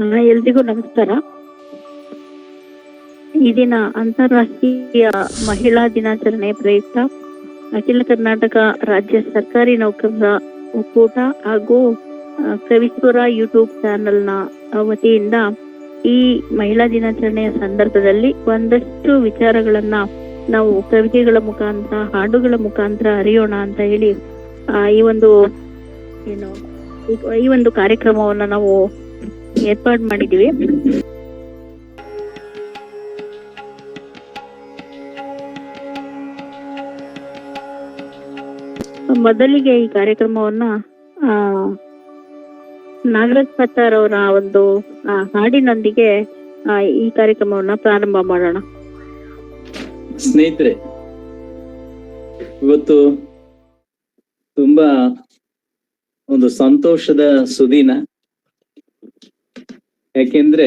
ಎಲ್ರಿಗೂ ನಮಸ್ಕಾರ. ಈ ದಿನ ಅಂತಾರಾಷ್ಟ್ರೀಯ ಮಹಿಳಾ ದಿನಾಚರಣೆ ಪ್ರಯುಕ್ತ ಅಖಿಲ ಕರ್ನಾಟಕ ರಾಜ್ಯ ಸರ್ಕಾರಿ ನೌಕರರ ಒಕ್ಕೂಟ ಹಾಗೂ ಕವಿಶ್ವರ ಯೂಟ್ಯೂಬ್ ಚಾನೆಲ್ನ ವತಿಯಿಂದ ಈ ಮಹಿಳಾ ದಿನಾಚರಣೆಯ ಸಂದರ್ಭದಲ್ಲಿ ಒಂದಷ್ಟು ವಿಚಾರಗಳನ್ನ ನಾವು ಕವಿತೆಗಳ ಮುಖಾಂತರ, ಹಾಡುಗಳ ಮುಖಾಂತರ ಅರಿಯೋಣ ಅಂತ ಹೇಳಿ ಈ ಒಂದು, ಏನು, ಈ ಒಂದು ಕಾರ್ಯಕ್ರಮವನ್ನ ನಾವು ಏರ್ಪಾಡು ಮಾಡಿದೀವಿ. ಮೊದಲಿಗೆ ಈ ಕಾರ್ಯಕ್ರಮವನ್ನ ನಾಗರಾಜ್ ಪತ್ತಾರ್ ಅವರ ಒಂದು ಹಾಡಿನೊಂದಿಗೆ ಈ ಕಾರ್ಯಕ್ರಮವನ್ನ ಪ್ರಾರಂಭ ಮಾಡೋಣ. ಸ್ನೇಹಿತರೆ, ಇವತ್ತು ತುಂಬಾ ಒಂದು ಸಂತೋಷದ ಸುದಿನ. ಯಾಕೆಂದ್ರೆ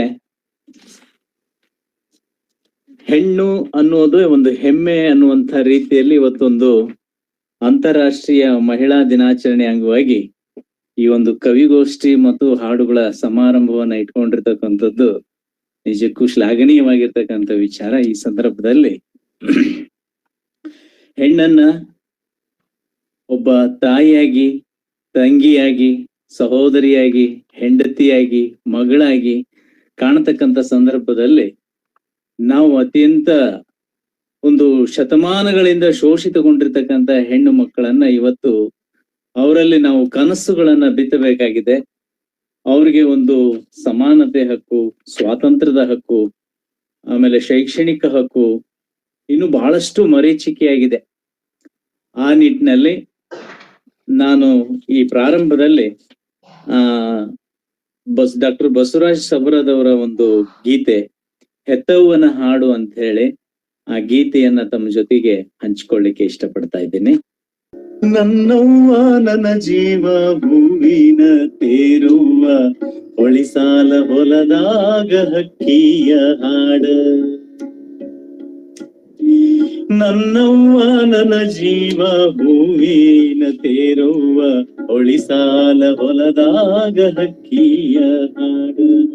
ಹೆಣ್ಣು ಅನ್ನೋದು ಒಂದು ಹೆಮ್ಮೆ ಅನ್ನುವಂತ ರೀತಿಯಲ್ಲಿ ಇವತ್ತೊಂದು ಅಂತಾರಾಷ್ಟ್ರೀಯ ಮಹಿಳಾ ದಿನಾಚರಣೆ ಅಂಗವಾಗಿ ಈ ಒಂದು ಕವಿಗೋಷ್ಠಿ ಮತ್ತು ಹಾಡುಗಳ ಸಮಾರಂಭವನ್ನ ಇಟ್ಕೊಂಡಿರ್ತಕ್ಕಂಥದ್ದು ನಿಜಕ್ಕೂ ಶ್ಲಾಘನೀಯವಾಗಿರ್ತಕ್ಕಂಥ ವಿಚಾರ ಈ ಸಂದರ್ಭದಲ್ಲಿ. ಹೆಣ್ಣನ್ನ ಒಬ್ಬ ತಾಯಿಯಾಗಿ, ತಂಗಿಯಾಗಿ, ಸಹೋದರಿಯಾಗಿ ಹೆಂಡತಿಯಾಗಿ, ಮಗಳಾಗಿ ಕಾಣತಕ್ಕಂಥ ಸಂದರ್ಭದಲ್ಲಿ ನಾವು ಅತ್ಯಂತ ಒಂದು ಶತಮಾನಗಳಿಂದ ಶೋಷಿತಗೊಂಡಿರ್ತಕ್ಕಂಥ ಹೆಣ್ಣು ಮಕ್ಕಳನ್ನ ಇವತ್ತು ಅವರಲ್ಲಿ ನಾವು ಕನಸುಗಳನ್ನ ಬಿತ್ತಬೇಕಾಗಿದೆ. ಅವ್ರಿಗೆ ಒಂದು ಸಮಾನತೆ ಹಕ್ಕು, ಸ್ವಾತಂತ್ರ್ಯದ ಹಕ್ಕು, ಆಮೇಲೆ ಶೈಕ್ಷಣಿಕ ಹಕ್ಕು ಇನ್ನು ಬಹಳಷ್ಟು ಮರೀಚಿಕೆಯಾಗಿದೆ. ಆ ನಿಟ್ಟಿನಲ್ಲಿ ನಾನು ಈ ಪ್ರಾರಂಭದಲ್ಲಿ, ಆ ಬಸ್, ಡಾಕ್ಟರ್ ಬಸವರಾಜ್ ಸಬರದವರ ಒಂದು ಗೀತೆ ಹೆತ್ತವ್ವನ ಹಾಡು ಅಂತ ಹೇಳಿ ಆ ಗೀತೆಯನ್ನ ತಮ್ಮ ಜೊತೆಗೆ ಹಂಚಿಕೊಳ್ಳಿಕ್ಕೆ ಇಷ್ಟಪಡ್ತಾ ಇದ್ದೀನಿ. ನನ್ನವ್ವ, ನನ್ನ ಜೀವ ಭೂವಿನ ತೇರುವ ಹೊಳಿಸಾಲ ಹೊಲದಾಗ ಹಕ್ಕಿಯ ಹಾಡ. ನನ್ನವ್ವ, ನನ್ನ ಜೀವ ಭೂವಿನ ತೇರುವ ಹೊಳಿಸಾಲ ಹೊಲದಾಗ ಹಕ್ಕಿಯ ಹಾಡು.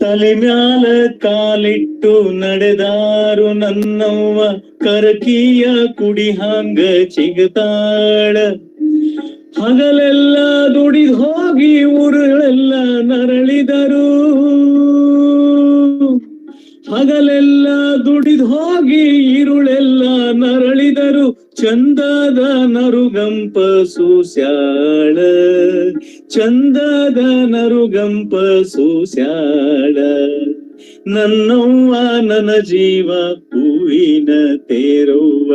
ತಲೆ ಮ್ಯಾಲ ಕಾಲಿಟ್ಟು ನಡೆದಾರು ನನ್ನವ್ವ, ಕರಕಿಯ ಕುಡಿ ಹಾಂಗ ಚಿಗತಾಳ. ಹಗಲೆಲ್ಲ ದುಡಿದ್ ಹೋಗಿ ಊರುಗಳೆಲ್ಲ ನರಳಿದರು. ಹಗಲೆಲ್ಲ ದುಡಿದ್ ಹೋಗಿ ಇರುಳೆಲ್ಲ ನರಳಿದರು. ಚಂದದ ನರುಗಂಪ ಸುಸ್ಯಾಳ. ಚಂದದ ನರುಗಂಪ ಸುಸ್ಯಾಳ. ನನ್ನವ್ವ ನನ್ನ ಜೀವ ಹೂವಿನ ತೇರುವ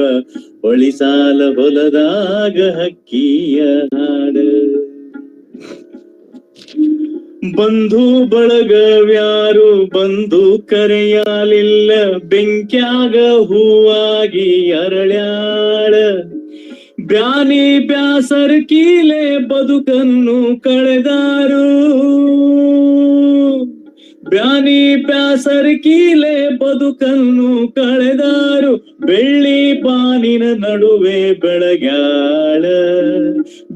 ಒಳಿಸಾಲ ಹೊಲದಾಗ ಹಕ್ಕಿಯ ಹಾಡ. ಬಂಧು ಬಳಗವ್ಯಾರು ಬಂದು ಕರೆಯಾಲಿಲ್ಲ, ಬೆಂಕ್ಯಾಗ ಹೂವಾಗಿ ಅರಳ್ಯಾಳ. ಬ್ಯಾನಿ ಬ್ಯಾಸರ ಕೀಲೆ ಬದುಕನ್ನು ಕಳೆದಾರು. ಬ್ಯಾನಿ ಬ್ಯಾಸರ ಕೀಲೆ ಬದುಕನ್ನು ಕಳೆದಾರು. ಬೆಳ್ಳಿ ಪಾನಿನ ನಡುವೆ ಬೆಳಗ್ಯಾಳ.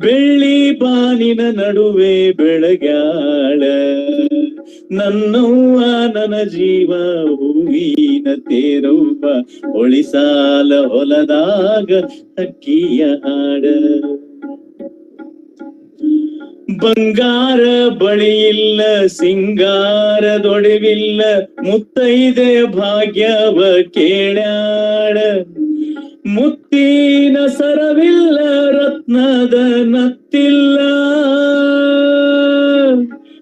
ಬೆಳ್ಳಿ ಬಾನಿನ ನಡುವೆ ಬೆಳಗ್ಯಾಳ. ನನ್ನವ್ವ ನನ್ನ ಜೀವ ಹೂವಿನ ತೇರವ್ವ. ಒಳಿಸಾಲ ಹೊಲದಾಗ ಅಕ್ಕಿಯ ಹಾಡ. ಬಂಗಾರ ಬಳಿಯಿಲ್ಲ ಸಿಂಗಾರದೊಡವಿಲ್ಲ ಮುತ್ತೈದೆ ಭಾಗ್ಯವ ಕೇಳ್ಯಾಳ. ಮುತ್ತಿನ ಸರವಿಲ್ಲ ರತ್ನದ ನತ್ತಿಲ್ಲ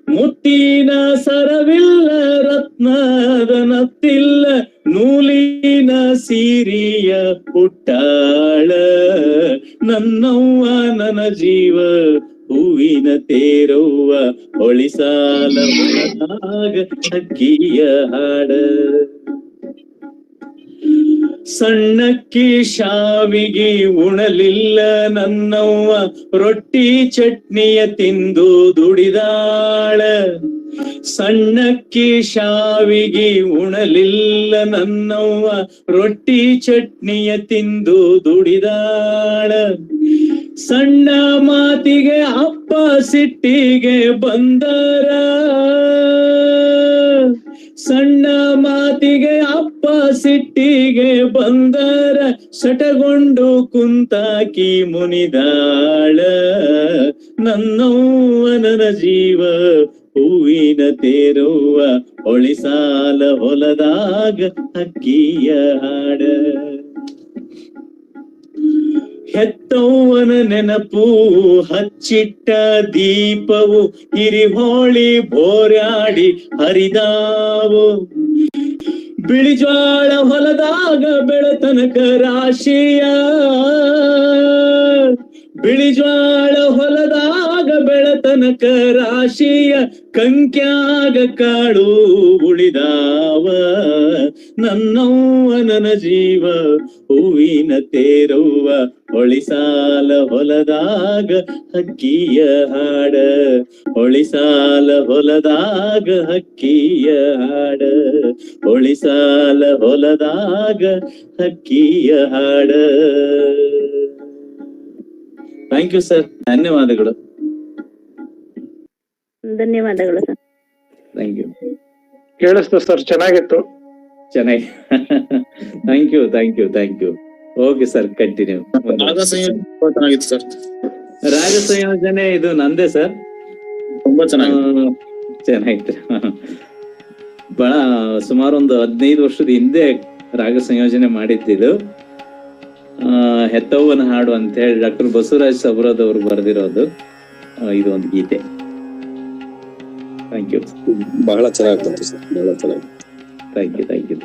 ಮುತ್ತಿನ ಸರವಿಲ್ಲ ರತ್ನದ ನತ್ತಿಲ್ಲ ನೂಲಿನ ಸೀರಿಯ ಪುಟ್ಟಾಳ. ನನ್ನವ್ವ, ನನ್ನ ಜೀವ, ಹೂವಿನ ತೇರವ್ವ ಹೊಳಿಸಾಲ ಅಕ್ಕಿಯ ಹಾಡ. ಸಣ್ಣಕ್ಕಿ ಶಾವಿಗೆ ಉಣಲಿಲ್ಲ ನನ್ನವ್ವ. ರೊಟ್ಟಿ ಚಟ್ನಿಯ ತಿಂದು ದುಡಿದಾಳ. ಸಣ್ಣಕ್ಕಿ ಶಾವಿಗೆ ಉಣಲಿಲ್ಲ ನನ್ನವ್ವ. ರೊಟ್ಟಿ ಚಟ್ನಿಯ ತಿಂದು ದುಡಿದಾಳ. ಸಣ್ಣ ಮಾತಿಗೆ ಅಪ್ಪ ಸಿಟ್ಟಿಗೆ ಬಂದರ. ಸಣ್ಣ ಮಾತಿಗೆ, ಅಪ್ಪ ಸಿಟ್ಟಿಗೆ ಬಂದರ, ಸಟಗೊಂಡು ಕುಂತಾಕಿ ಮುನಿದಾಳ. ನನ್ನವ್ವ ನನ್ನ ಜೀವ, ಹೂವಿನ ತೇರುವ ಹೊಳಿಸಾಲ ಹೊಲದಾಗ ಅಕ್ಕಿಯ ಹಾಡ. ಹೆತ್ತವ್ವನ ನೆನಪು ಹಚ್ಚಿಟ್ಟ ದೀಪವು ಇರಿಹೋಳಿ ಬೋರಾಡಿ ಹರಿದಾವು. ಬಿಳಿಜ್ವಾಳ ಹೊಲದಾಗ ಬೆಳತನಕ ರಾಶಿಯ ಬಿಳಿಜ್ವಾಳ ಹೊಲದಾಗ ಬೆಳತನಕ ರಾಶಿಯ ಕಂಕ್ಯಾಗ ಕಾಡು ಉಳಿದಾವ. ನನ್ನವ್ವ ನನ್ನ ಜೀವ, ಹೂವಿನ ತೇರುವ ಹೊಳಿಸಾಲ ಹೊಲದಾಗ ಹಕ್ಕಿಯ ಹಾಡ. ಹೊಳಿಸಾಲ ಹೊಲದಾಗ ಹಕ್ಕಿಯ ಹಾಡ. ಹೊಳಿಸಾಲ ಹೊಲದಾಗ ಹಕ್ಕಿಯ ಹಾಡ. ಥ್ಯಾಂಕ್ ಯು ಸರ್ ಧನ್ಯವಾದಗಳು. ಧನ್ಯವಾದಗಳು ಸರ್ ಥ್ಯಾಂಕ್ ಯು ಕೇಳಿಸ್ತು ಸರ್ ಚೆನ್ನಾಗಿತ್ತು. ಚೆನ್ನಾಗಿ. Thank you thank you thank you okay sir continue ರಾಗ ಸಂಯೋಜನೆ ತುಂಬಾ ಚೆನ್ನಾಗಿತ್ತು ಸರ್ ರಾಗ ಸಂಯೋಜನೆ ಇದು ನಂದೇ ಸರ್ ತುಂಬಾ ಚೆನ್ನಾಗಿ. ಚೆನ್ನಾಗಿತ್ತು. ಬಹಳ ಸುಮಾರು ಒಂದು ಹದಿನೈದು ವರ್ಷದ ಹಿಂದೆ ರಾಗ ಸಂಯೋಜನೆ ಮಾಡಿದ್ದಿದು. ಆ, ಹೆತ್ತವ್ವನ ಹಾಡು ಅಂತ ಹೇಳಿ ಡಾಕ್ಟರ್ ಬಸವರಾಜ್ ಸಬ್ರದ್ ಅವರು ಬರೆದಿರೋದು ಇದು ಒಂದು ಗೀತೆ. ಥ್ಯಾಂಕ್ ಯು ಬಹಳ ಚೆನ್ನಾಗಿ ಬಂತು ಸರ್ ಬಹಳ ಚೆನ್ನಾಗಿ ಥ್ಯಾಂಕ್ ಯು ಥ್ಯಾಂಕ್ ಯು